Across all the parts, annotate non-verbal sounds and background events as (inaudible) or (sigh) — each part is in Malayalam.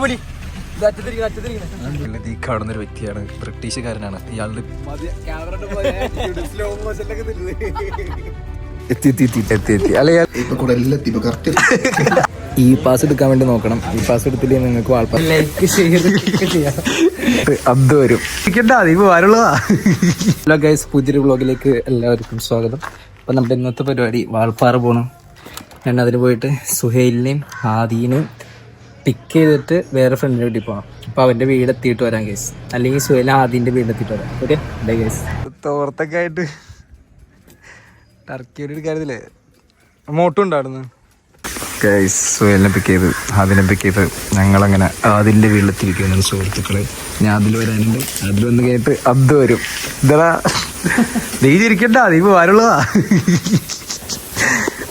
പൊടി പൊടി. ഈ കാണുന്ന ഒരു വ്യക്തിയാണ്. ബ്രിട്ടീഷുകാരനാണ്. ഇയാളുടെ എത്തി അല്ല ഈ പാസ് എടുക്കാൻ വേണ്ടി നോക്കണം. ഈ പാസ് എടുത്തില്ലേ നിങ്ങൾക്ക് അത് വരും. ഹലോ ഗൈസ് പുതിയൊരു ബ്ലോഗിലേക്ക് എല്ലാവർക്കും സ്വാഗതം. അപ്പൊ നമ്മുടെ ഇന്നത്തെ പരിപാടി വാൾപ്പാറ പോണം. ഞാൻ അതിന് പോയിട്ട് സുഹൈലിനെയും ആദീനെയും പിക്ക് ചെയ്തിട്ട് വേറെ ഫ്രണ്ടിന്റെ വീട്ടിൽ പോകണം അപ്പൊ അവന്റെ വീട് എത്തിയിട്ട് വരാം കേസ് അല്ലെങ്കിൽ സുഹൈൽ ആദ്യന്റെ വീട് എത്തിയിട്ട് വരാം. ഓക്കെ അല്ലേ കേസ് തോർത്തൊക്കെ ആയിട്ട് ടർക്കിയുടെ ഒരു കാര്യത്തില്ലേ മോട്ടും ഉണ്ടായിരുന്നു. ഗൈസ് സുഹേലിനെ പിക്ക് ചെയ്ത് ആദിനെ പിക്ക് ചെയ്ത് ഞങ്ങളങ്ങനെ അതിന്റെ വീട്ടിലെത്തിയിരിക്കുകയാണ് സുഹൃത്തുക്കളെ. ഞാൻ അതിൽ വരാനുണ്ട്. അതിൽ വന്ന് കേട്ട് അത് വരും. ഇതടാ. നീ ചിരിക്കണ്ട നീ വരുള്ളതാ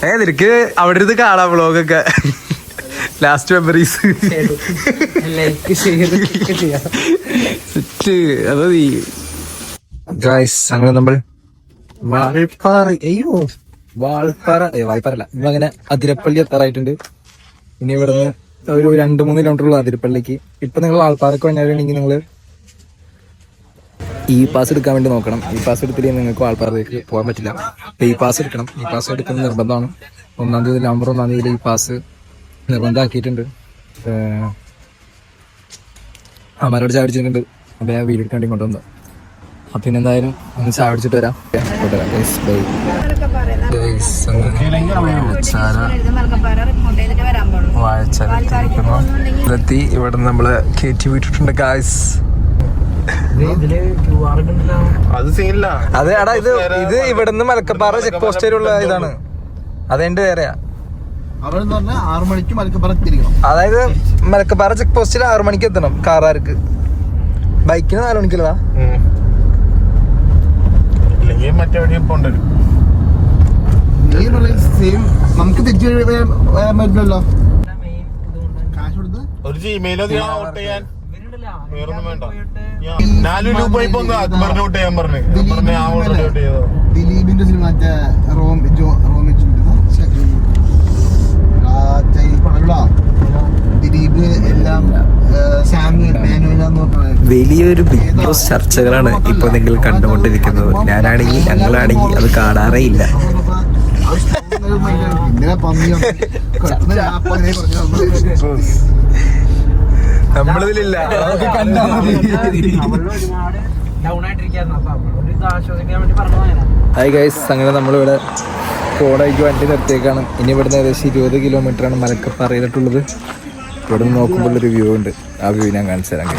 ഏ നിനക്ക് അവിടെ ഇരുന്ന് കാണാം വ്ളോഗൊക്കെ ലാസ്റ്റ് മെമ്മറീസ് ലൈക്ക് ചെയ്യാം സെറ്റ്. അത് നീ ഗൈസ് അങ്ങനെ നമ്മൾ വാൾപ്പാറ അയ്യോ. വാൾപ്പാറ ഏ വാൾപ്പാറല്ല നമ്മളങ്ങനെ അതിരപ്പള്ളി എത്താറായിട്ടുണ്ട്. ഇനി ഇവിടുന്ന് ഒരു രണ്ട് മൂന്ന് കിലോമീറ്റർ ഉള്ളു അതിരപ്പള്ളിക്ക്. ഇപ്പൊ നിങ്ങൾ വാൾപ്പാറക്ക് വന്നാലുണ്ടെങ്കിൽ നിങ്ങൾ ഇ പാസ് എടുക്കാൻ വേണ്ടി നോക്കണം. ഇ പാസ് എടുത്തില്ലെങ്കിൽ നിങ്ങൾക്ക് വാൾപ്പാറയിലേക്ക് പോകാൻ പറ്റില്ല. ഇ പാസ് എടുക്കണം. ഇ പാസ് എടുക്കുന്നത് നിർബന്ധമാണ്. ഒന്നാം തീയതി നവംബർ ഒന്നാം തീയതി ഇ പാസ് നിർബന്ധമാക്കിയിട്ടുണ്ട്. അമ്മാരോട് അപ്പോൾ അപ്പൊ ഞാൻ വീട് എടുക്കാൻ വേണ്ടി കൊണ്ടുവന്നു അപ്പം പിന്നെ എന്തായാലും ഒന്ന് ചാടിച്ചിട്ട് വരാം. ഇതെത്തി ഇവിടെ നമ്മൾ കയറ്റി വിട്ടിട്ടുണ്ട് ഗായ്സ് അത് സീനില്ല. അതെ എടാ ഇത് ഇത് ഇവിടുന്ന് മലക്കപ്പാറ ചെക്ക് പോസ്റ്റ് വരെയുള്ള ഇതാണ്. അതെന്റെ വേറെയാ. അവിടെ പറഞ്ഞാൽ ആറു മണിക്ക് മലക്കപ്പുറം തിരിക്കണം അതായത് മലക്കപ്പാറ ചെക്ക് പോസ്റ്റിൽ ആറു മണിക്ക് എത്തണം കാറാർക്ക്. ബൈക്കിന് നാല് ഇല്ലെങ്കിൽ മറ്റെവിടെയും നീ സെയിം നമുക്ക് തിരിച്ചു വരാൻ വരാൻ പറ്റില്ലല്ലോ. കാശ് കൊടുത്ത്? ഒരു ജിമെയിൽ അത് ഞാൻ ഔട്ട് ചെയ്യാൻ. വേറൊന്നും വേണ്ട. നാല് രൂപ ഇപ്പൊ ഒന്ന് അക്ബറിനെ ഔട്ട് ചെയ്യാൻ പറഞ്ഞു. ദിലീപിന്റെ സിനിമ. മറ്റേ റോം റോമിച്ചു റോമിച്ച് എല്ലാം വലിയൊരു ബിഗ് ബോസ് ചർച്ചകളാണ് ഇപ്പൊ നിങ്ങൾ കണ്ടുകൊണ്ടിരിക്കുന്നത്. ഞാനാണെങ്കിൽ ഞങ്ങളാണെങ്കിൽ അത് കാണാറേ ഇല്ല. നമ്മളിതിലില്ല. ഹായ് ഗൈസ് അങ്ങനെ നമ്മളിവിടെ കോടായിക്ക് വണ്ടി നിർത്തിയേക്കാണ്. ഇനി ഇവിടുന്ന് ഏകദേശം ഇരുപത് കിലോമീറ്റർ ആണ് മലക്കപ്പാറയിലിട്ടുള്ളത്. ഇവിടെ നിന്ന് നോക്കുമ്പോൾ ഒരു വ്യൂ ഉണ്ട്. ആ വ്യൂ ഞാൻ കാണിച്ചു തരാം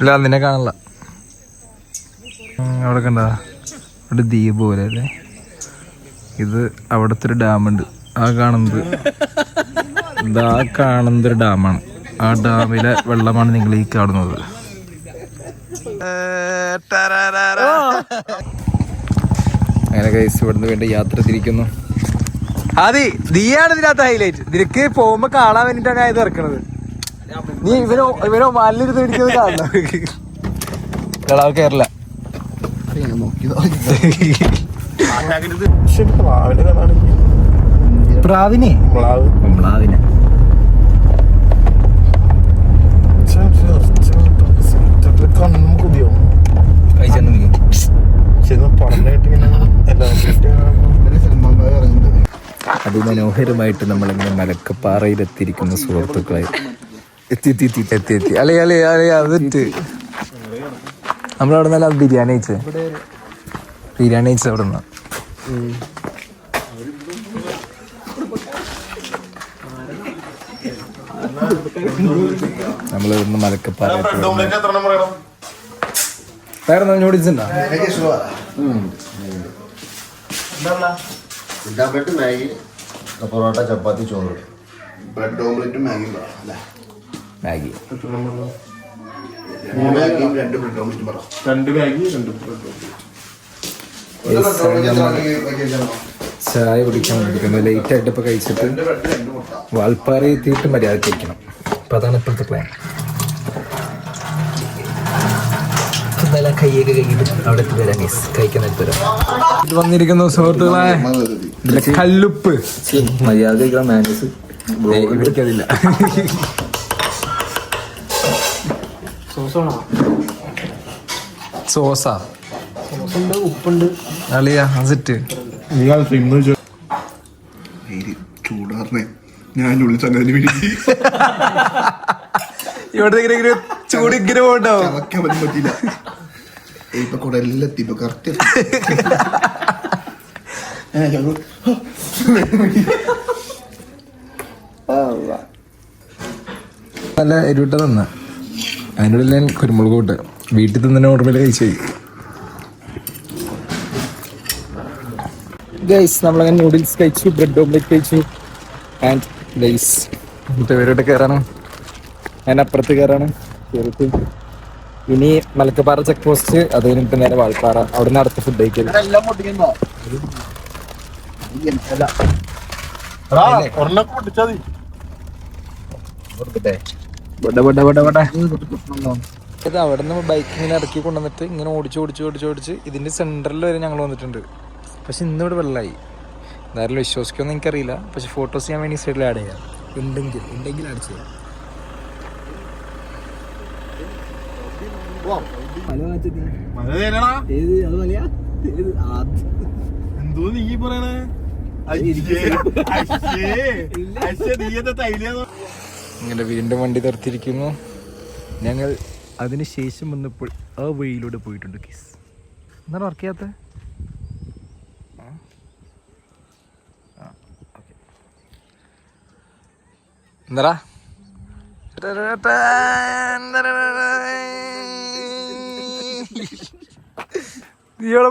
ഇല്ല നിന്നെ കാണില്ല അവിടെ കണ്ട? ഒരു ദ്വീപ് പോലെ അല്ലേ? ഇത് അവിടുത്തെ ഒരു ഡാമുണ്ട് ആ കാണുന്നത് ഇതാ കാണുന്നത് ഒരു ഡാമാണ് ആ ഡാമിലെ വെള്ളമാണ് നിങ്ങൾ ഈ കാണുന്നത്. അങ്ങനെ കൈസ് ഇവിടുന്ന് വേണ്ടി യാത്ര തിരിക്കുന്നു. അതെ നീയാണ് ഇതിനകത്ത് ഹൈലൈറ്റ് നിനക്ക് പോകുമ്പോ കാണാൻ വേണ്ടിട്ടാണ് ഞാൻ ഇത് ഇറക്കണത്. നീ ഇവനോ ഇവനോ മാലിന്യരുന്ന് പിടിക്കുന്നത് കാണണം. കേരള. പ്രാവിനെ. പ്ലാവ് പ്ലാവിനെ കണ്ണും കുതിയോ ശരി പറഞ്ഞു കേട്ടിങ്ങനെ എല്ലാം അതിമനോഹരമായിട്ട് നമ്മളിങ്ങനെ മലക്കപ്പാറയിലെത്തിയിരിക്കുന്ന സുഹൃത്തുക്കളെ. എത്തി എത്തി എത്തി എത്തി എത്തി. അല്ലേ അല്ലേ അല്ലേ അതിട്ട് നമ്മളവിടെ നല്ല ബിരിയാണി കഴിച്ചേ? ബിരിയാണി കഴിച്ചത് അവിടെ നിന്ന് നമ്മൾ ഇവിടുന്ന് മലക്കപ്പാറ വേറെ പറ്റി പൊറോട്ട ചപ്പാത്തി ചോറ്. ബ്രെഡ് ഓംലെറ്റും മാഗി. മാഗി രണ്ട് ബ്രെഡ് ഓംലെറ്റും പറ. രണ്ട് ബാഗ് രണ്ട് ബ്രെഡ് ചായ കുടിക്കാൻ വേണ്ടിയിരിക്കുന്നു ലേറ്റ് ആയിട്ട് ഇപ്പൊ കഴിച്ചിട്ട് വാൽപ്പാറ എത്തിയിട്ട് മര്യാദ കഴിക്കണം. അപ്പൊ അതാണ് ഇപ്പോഴത്തെ പ്ലാൻ എന്തായാലും കൈയൊക്കെ കഴിഞ്ഞിട്ട് അവിടെ എത്തി വരാം മിസ് കഴിക്കാൻ എത്തി വരാം. വന്നിരിക്കുന്നു സുഹൃത്തുക്കളെ. കല്ലുപ്പ്. മര്യാദ കഴിക്കണം മാനേജ് ഇവർക്കതില്ല സോസാണോ? സോസാ. ഉപ്പുണ്ട്. അളിയാ സെറ്റ്. ചൂടാറിനെ ഞാൻ ഉള്ളിൽ ഇവിടെ ഇങ്ങനെ ചൂട് ഇങ്ങനെ പറ്റിയില്ല. ഇപ്പൊ കുടലെത്തി ഇപ്പൊ കറക്റ്റ് നല്ല എരിവിട്ട തന്ന. അതിനുള്ളിൽ ഞാൻ കുരുമുളക് കൂട്ട് വീട്ടിൽ തന്നെ ഓർമ്മയിൽ കഴിച്ചു ഗൈസ് നമ്മളങ്ങനെ നൂഡിൽസ് കഴിച്ചു ബ്രെഡ് ഓംലെറ്റ് കഴിച്ചു ആൻഡ് ഗൈസ് ഇവരോട്ട് കയറാണ് ഞാൻ അപ്പുറത്ത് കയറാണ്. കയറിട്ട് ഇനി മലക്കപ്പാറ ചെക്ക് പോസ്റ്റ് അത് കഴിഞ്ഞിട്ട് നേരെ വാൾപ്പാറ അവിടെ നിന്ന് അടുത്ത ഫുഡ് കഴിക്കൽ ഇത് അവിടെ നിന്ന് ബൈക്ക് ഇങ്ങനെ ഇറക്കി കൊണ്ടുവന്നിട്ട് ഇങ്ങനെ ഓടിച്ച് ഓടിച്ച് ഓടിച്ച് ഓടിച്ച് ഇതിന്റെ സെന്ററിൽ വരെ ഞങ്ങൾ വന്നിട്ടുണ്ട്. പക്ഷെ ഇന്ന് ഇവിടെ വെള്ളമായി എന്തായാലും വിശ്വസിക്കുമെന്ന് എനിക്കറിയില്ല. പക്ഷെ ഫോട്ടോസ് ഞാൻ വേണ്ടി സൈഡിൽ ആഡ് ചെയ്യാം. ഉണ്ടെങ്കിൽ ഉണ്ടെങ്കിൽ ആഡ് ചെയ്യാം. മഴ തേനടാ എന്തോ നീ പറയണേ? നീ ഇങ്ങനെ വീണ്ടും വണ്ടി നിർത്തിയിരിക്കുന്നു. ഞങ്ങൾ അതിനുശേഷം വന്നപ്പോൾ ആ വഴിയിലൂടെ പോയിട്ടുണ്ട് കിസ് എന്താണ് വർക്ക് ചെയ്യാത്ത? എന്താ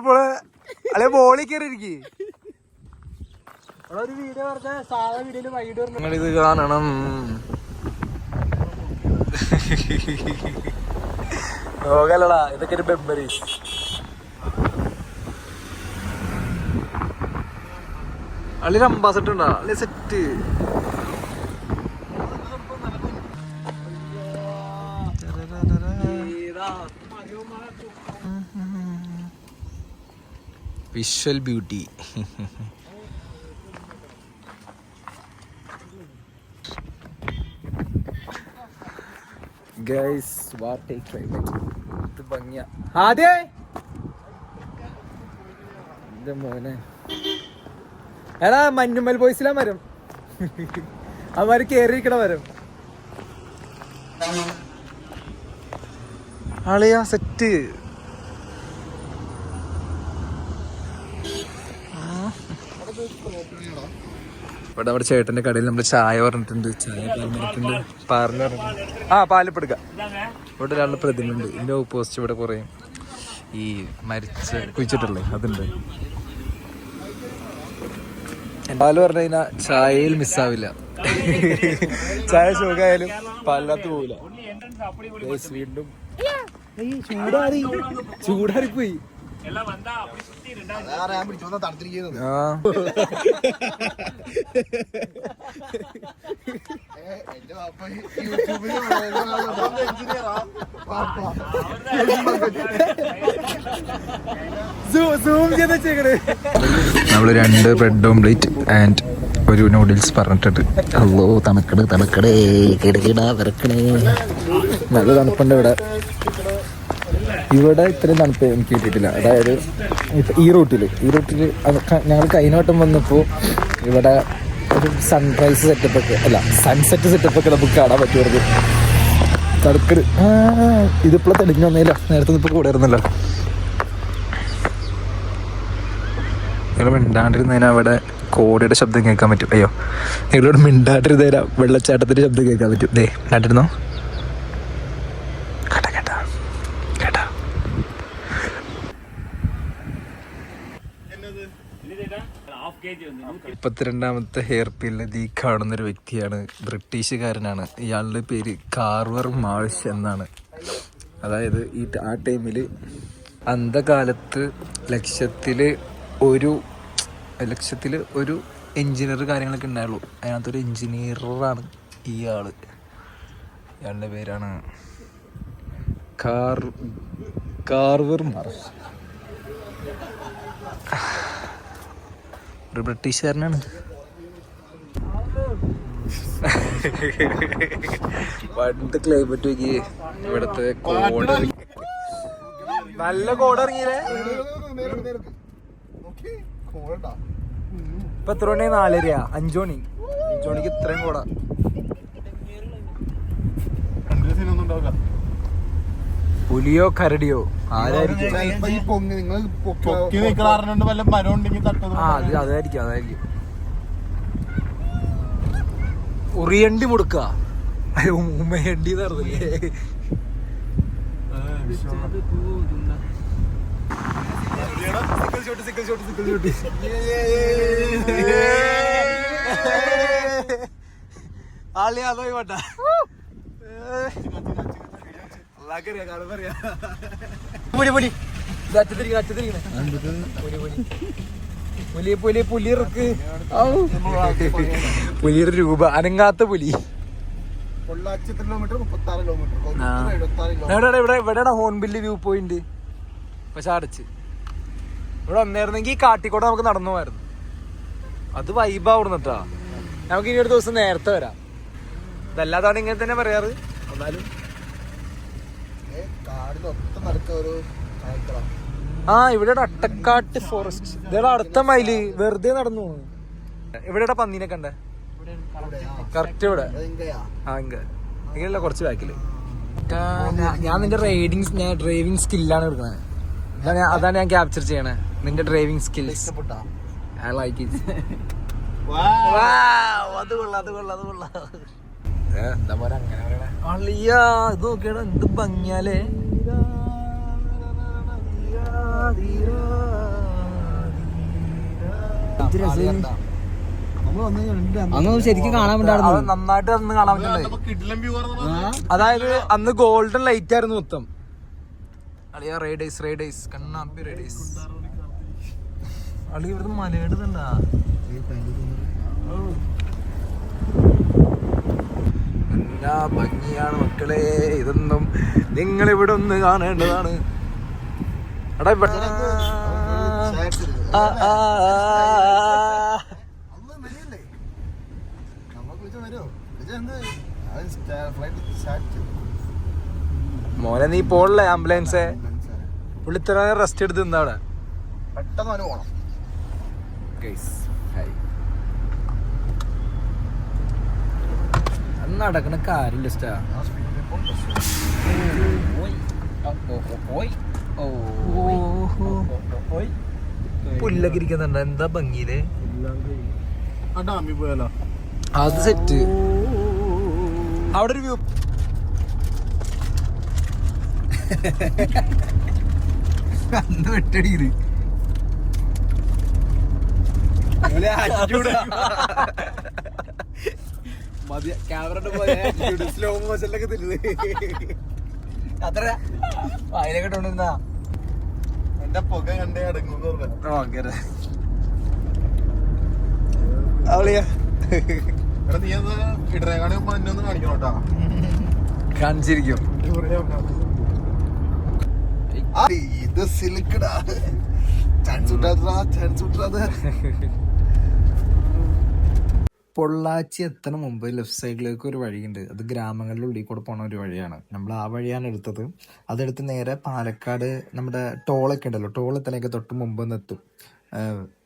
പോളെ അല്ലെ ബോളി കയറി ഇരിക്കേ ഒരു വീഡിയോ പറഞ്ഞ സാധാ വീഡിയോയിൽ വൈകിട്ട് നിങ്ങളിത് കാണണം. ലോകല്ലടാ ഇതൊക്കെ ഒരു മെമ്മറീസ് അള്ളി ഉണ്ടോ? അല്ലെ set visual beauty guys what climate ഇത് ഭംഗിയ. ആദ്യേ. എന്റെ മോനെ. എടാ മഞ്ഞുമ്മൽ ബോയ്സിലാ മരം. അവർ കേറിയിരിക്കണ മരം. ആളിയാ സെറ്റ് ഇവിടെ നമ്മുടെ ചേട്ടന്റെ കടയിൽ നമ്മൾ ചായ പറഞ്ഞിട്ടുണ്ട്. ചായ പറഞ്ഞിട്ടുണ്ട്. പാറിന് പറഞ്ഞിട്ടുണ്ട്. ആ പാലപ്പെടുക്ക. ഇവിടെ ഒരാളുടെ പ്രതിമ ഉണ്ട് ഇതിന്റെ ഓപ്പോസിറ്റ് ഇവിടെ കുറെ ഈ മരിച്ച കുഴിച്ചിട്ടുള്ളേ അതുണ്ട്. പാൽ പറഞ്ഞു കഴിഞ്ഞാൽ ചായയിൽ മിസ്സാവില്ല ചായ സുഖമായാലും പാലിനകത്ത് പോവില്ല. വീണ്ടും ചൂടാറി. ചൂടാറി നമ്മൾ രണ്ട് ബ്രെഡ് ഓംലേറ്റ് ആൻഡ് ഒരു നൂഡിൽസ് പറഞ്ഞിട്ടുണ്ട്. അല്ലോ തണക്കട് തണക്കടേ കിടകിടാ വിറക്കണേ. നല്ല തണുപ്പുണ്ട് ഇവിടെ. ഇവിടെ ഇത്രയും തണുപ്പ് എനിക്ക് കിട്ടിയിട്ടില്ല. അതായത് ഈ റൂട്ടിൽ ഈ റൂട്ടിൽ ഞങ്ങൾ കഴിഞ്ഞവട്ടം വന്നപ്പോൾ ഇവിടെ ഒരു സൺറൈസ് സെറ്റപ്പ് ഒക്കെ അല്ല സൺസെറ്റ് സെറ്റപ്പ് ഒക്കെ നമുക്ക് കാണാൻ പറ്റുമായിരുന്നു. തണുക്കട് ഇതിപ്പോൾ തെളിഞ്ഞു വന്നില്ല നേരത്തെ ഇപ്പോൾ കൂടെ ആയിരുന്നല്ലോ. നിങ്ങൾ മിണ്ടാണ്ടിരുന്നതിന് അവിടെ കോടിയുടെ ശബ്ദം കേൾക്കാൻ പറ്റും. അയ്യോ നിങ്ങളോട് മിണ്ടാണ്ടിരുന്നതിന് വെള്ളച്ചാട്ടത്തിന്റെ ശബ്ദം കേൾക്കാൻ പറ്റും. ദേ മിണ്ടാണ്ടിരുന്നോ കേട്ടാ കേട്ടാ കേട്ടാ മുപ്പത്തിരണ്ടാമത്തെ ഹെയർ പില്ലതി കാണുന്നൊരു വ്യക്തിയാണ്. ബ്രിട്ടീഷുകാരനാണ്. ഇയാളുടെ പേര് കാർവർ മാൾസ് എന്നാണ്. അതായത് ഈ ആ ടൈമിൽ അന്ധകാലത്ത് ലക്ഷത്തിൽ ഒരു ലക്ഷത്തിൽ ഒരു എഞ്ചിനീയർ കാര്യങ്ങളൊക്കെ ഉണ്ടായുള്ളൂ. അതിനകത്തൊരു എഞ്ചിനീയറാണ് ഈ ഇയാളുടെ പേരാണ് കാർ കാർവർമാർ ഒരു ബ്രിട്ടീഷുകാരനാണ്. പണ്ട് ക്ലൈമറ്റ് നോക്കി ഇവിടത്തെ കോട് നല്ല കോട് ഇറങ്ങിയില്ലേ? ഇപ്പൊ എത്ര മണി നാലരയാ. അഞ്ചു മണി. അഞ്ചു മണിക്ക് ഇത്രയും കോടാ scene ഒന്നും ഉണ്ടാവില്ല. പുലിയോ കരടിയോ? ആരായിരിക്കും? ആ അത് അതായിരിക്കും അതായിരിക്കും. ഉറിയണ്ടി മുടുക്ക. ഉമ്മയണ്ടി നടന്നില്ലേ ആളിയാ അതോ വേണ്ട പുലി ഇറക്ക്. പുലിയുടെ രൂപ അനങ്ങാത്ത പുലി. ഇവിടെ ഇവിടെയാണ് ഹോൺബില്ല് വ്യൂ പോയിന്റ്. പക്ഷെ അടച്ച്. ഇവിടെ വന്നായിരുന്നെങ്കിൽ കാട്ടിക്കോട്ട നമുക്ക് നടന്നു പോയായിരുന്നു. അത് വൈബാവുന്നിട്ടാ നമുക്ക് ഇനി ഒരു ദിവസം നേരത്തെ വരാം. ഇതല്ലാതാണ് ഇങ്ങനെ തന്നെ പറയാറ്. എന്നാലും ആ ഇവിടെ അട്ടക്കാട്ട് ഫോറസ്റ്റ് ഇതേടെ അടുത്ത മൈൽ വെറുതെ നടന്നു പോകുന്നു ഇവിടെ പന്നീനെ കണ്ടേ? കറക്റ്റ് ഇവിടെ. ആ ഇങ്ങ ഇങ്ങനെയല്ല കുറച്ച് ബാക്കിൽ ഞാൻ നിന്റെ റൈഡിങ് ഞാൻ ഡ്രൈവിംഗ് സ്കില്ലാണ് എടുക്കുന്നത് അതാണ് ഞാൻ- അതാണ് ഞാൻ ക്യാപ്ചർ ചെയ്യണേ. നിന്റെ driving skills I like it അത് കൊള്ളാം അത് കൊള്ളാം അത് കൊള്ളാം. എന്താ പോലെ അങ്ങനെ പറയണേ അളിയാ ഇത് നോക്കിയാടാ എന്ത് ഭംഗിയാലേ. നമ്മൾ വന്നു കഴിഞ്ഞാൽ അന്ന് ശരിക്കും കാണാൻ അത് നന്നായിട്ട് അന്ന് കാണാൻ പറ്റുന്നുണ്ട് അതായത് അന്ന് ഗോൾഡൻ ലൈറ്റ് ആയിരുന്നു മൊത്തം. അളിയാ റേഡേസ് റേഡേസ് കണ്ണാമ്പി റേഡേസ് അളി ഇവിടുന്ന് മലയിടുന്നുണ്ടാ എന്നാ ഭംഗിയാണ് മക്കളെ. ഇതൊന്നും നിങ്ങൾ ഇവിടെ ഒന്ന് കാണേണ്ടതാണ് എടാ മോനെ നീ പോളേ ആംബുലൻസേ പുള്ളി റെസ്റ്റ് എടുത്ത് നിന്നാവിടെ. പെട്ടെന്ന് അനുഭവം നടക്കണ കാര്യമില്ല പുല്ലൊക്കെ ഇരിക്കുന്നുണ്ട്? എന്താ ഭംഗിയിൽ? അത് സെറ്റ് അവിടെ ഒരു വ്യൂ അന്ന് വെട്ടടിയത് (laughs) മതി. ക്യാമറ സ്ലോ മോഷനിലൊക്കെ തിരുന്നത് അത്ര. അതിലൊക്കെ ഇട്ടോണ്ടിരുന്നാ എന്റെ പുക കണ്ടേ അടങ്ങുന്നു ഭയങ്കര അവളിയാ എടാ നീ അത് ഇടറേക്കാണ് മഞ്ഞൊന്ന് കാണിക്കണം കേട്ടാ. കാണിച്ചിരിക്കും. ആ, ഇത് സിലിക്കടാ ചാൻസ് വിട്ടാ ചാൻസ് പൊള്ളാച്ചി എത്തണ മുമ്പ് ലെഫ്റ്റ് സൈഡിലേക്ക് ഒരു വഴിയുണ്ട്. അത് ഗ്രാമങ്ങളുടെ ഉള്ളിൽ കൂടെ പോണ ഒരു വഴിയാണ്. നമ്മൾ ആ വഴിയാണ് എടുത്തത്. അതെടുത്ത് നേരെ പാലക്കാട് നമ്മുടെ ടോളൊക്കെ ഉണ്ടല്ലോ. ടോൾ എത്തണേക്ക് തൊട്ട് മുമ്പ് ഒന്ന് എത്തും.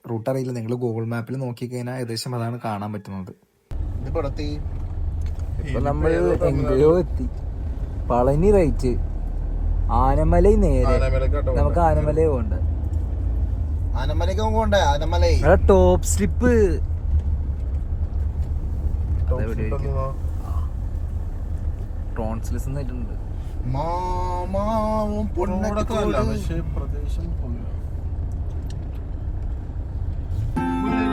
റൂട്ട് അറിയില്ല. നിങ്ങൾ ഗൂഗിൾ മാപ്പിൽ നോക്കിക്കഴിഞ്ഞാൽ ഏകദേശം അതാണ് കാണാൻ പറ്റുന്നത്. നമ്മൾ എങ്കിലോ എത്തി. പളനി റൈറ്റ് ആനമലൈ നേരെ. നമുക്ക് ആനമല പോകണ്ട. ആനമലയ്ക്ക് പോകണ്ടേ? ആനമലൈ. ടോപ്പ് സ്ലിപ്പ് ടോൺസിലിസ് ആയിട്ടുണ്ട് മാമാവും പൊണ്ണക്കല്ല പക്ഷേ പ്രദേശം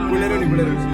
പുലരണി പുലരണി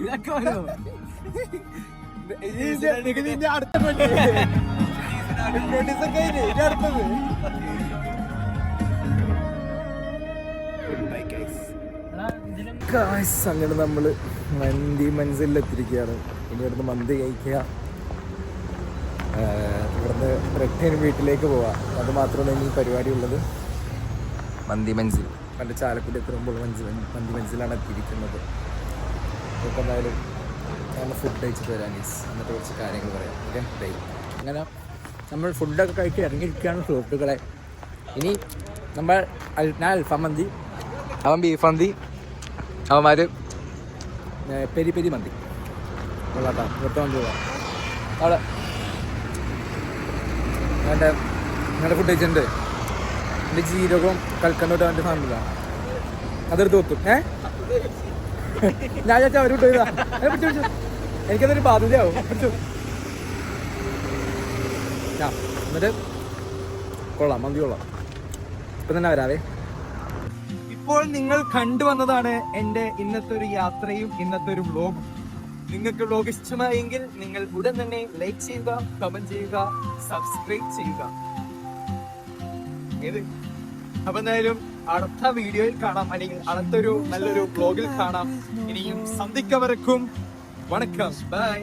ഇതൊക്കെ ഓരോ നിന്റെ അടുത്ത നോട്ടീസൊക്കെ അടുത്തത്. കാശ് അങ്ങനെ നമ്മൾ മന്തി മനസ്സിലെത്തിരിക്കുകയാണ് ഇനി ഇവിടുന്ന് മന്തി കഴിക്കുക. ഇവിടുന്ന് റിട്ടേൺ വീട്ടിലേക്ക് പോവാം. അത് മാത്രമേ ഇനി പരിപാടി ഉള്ളത് മന്തി മൻസിൽ. പണ്ട് ചാലക്കുടി എത്തുമ്പോൾ മനസ്സിൽ മന്തി മൻസിലാണ് എത്തിയിരിക്കുന്നത്. ഇപ്പം എന്തായാലും നമ്മൾ ഫുഡ് കഴിച്ചിട്ട് വരാം നീസ് എന്നിട്ട് കുറച്ച് കാര്യങ്ങൾ പറയാം. ഓക്കെ അങ്ങനെ നമ്മൾ ഫുഡൊക്കെ കഴിച്ച് ഇറങ്ങിയിരിക്കുകയാണ് സുഹൃത്തുക്കളെ. ഇനി നമ്മൾ ഞാൻ അൽഫാം മന്തി അവൻ ബീഫ് മന്തി അവന്മാർ പെരി പെരി മന്തി. കൊള്ളാട്ടാ മൊത്തം രൂപ അവിടെ. എന്റെ നിങ്ങളുടെ ഫുഡ് കഴിച്ചിട്ടുണ്ട്. എന്റെ ജീരകവും കൽക്കണ്ടോട്ട് അവന്റെ ഫാമിലാണ് അതെടുത്ത് വെക്കും ഏ? ഞാൻ ചേച്ചാ അവർ വിട്ടു പിടിച്ചോ. എനിക്കതൊരു ബാധ്യതയാവും. എന്നിട്ട് കൊള്ളാം മന്തി കൊള്ളാം. ഇപ്പം തന്നെ വരാവേ. ഇപ്പോൾ നിങ്ങൾ കണ്ടുവന്നതാണ് എന്റെ ഇന്നത്തെ ഒരു യാത്രയും ഇന്നത്തെ ഒരു വ്ലോഗും. നിങ്ങൾക്ക് വ്ലോഗ് ഇഷ്ടമായെങ്കിൽ നിങ്ങൾ ഉടൻ തന്നെ ലൈക്ക് ചെയ്യുക കമന്റ് ചെയ്യുക സബ്സ്ക്രൈബ് ചെയ്യുക. അപ്പൊ എന്തായാലും അടുത്ത വീഡിയോയിൽ കാണാം. അല്ലെങ്കിൽ അടുത്തൊരു നല്ലൊരു വ്ലോഗിൽ കാണാം. ഇനിയും സന്ധിക്കവർക്കും വണക്കം. ബൈ